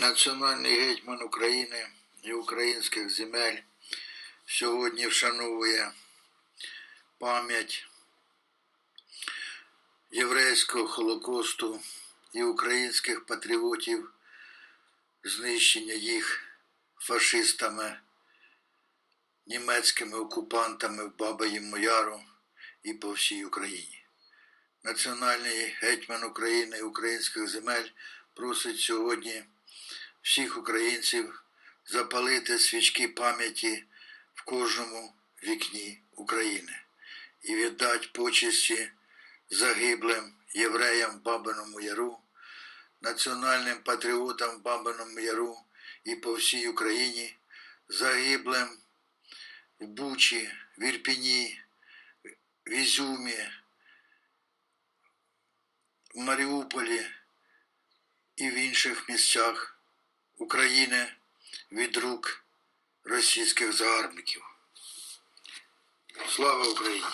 Національний гетьман України і українських земель сьогодні вшановує пам'ять єврейського Холокосту і українських патріотів, знищення їх фашистами, німецькими окупантами в Бабаєму Яру і по всій Україні. Національний гетьман України і українських земель просить сьогодні всіх українців запалити свічки пам'яті в кожному вікні України і віддати почесті загиблим євреям в Бабиному Яру, національним патріотам в Бабиному Яру і по всій Україні, загиблим в Бучі, в Ірпіні, в Ізюмі, в Маріуполі і в інших місцях України від рук російських загарбників. Слава Україні!